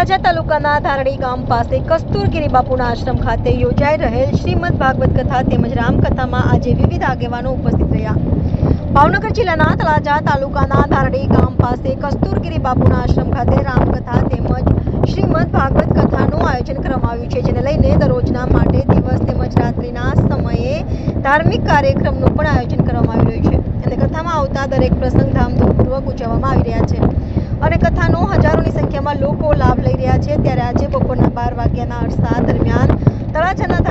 તાલુકાના ધારણી ગામ પાસે કસ્તુરગીરી બાપુના આશ્રમ ખાતે યોજાઈ રહેલ શ્રીમદ ભાગવત કથા તેમજ રામકથામાં આજે વિવિધ આગેવાનો ઉપસ્થિત રહ્યા. ભાવનગર જિલ્લાના તળાજા તાલુકાના ધારણી ગામ પાસે કસ્તુરગીરી બાપુના આશ્રમ ખાતે રામકથા તેમજ શ્રીમદ ભાગવત કથાનું આયોજન કરવામાં આવ્યું છે, જેને લઈને દરરોજના માટે દિવસ તેમજ રાત્રિના સમયે ધાર્મિક કાર્યક્રમનું પણ આયોજન કરવામાં આવી રહ્યું છે. અને કથામાં આવતા દરેક પ્રસંગ ધામધૂમપૂર્વક ઉજવવામાં આવી રહ્યા છે અને કથાનો હજારોની સંખ્યામાં લોકો લાભ લઈ રહ્યા છે ત્યારે આજે બપોરના બાર વાગ્યાના અરસા દરમિયાન તળાજાના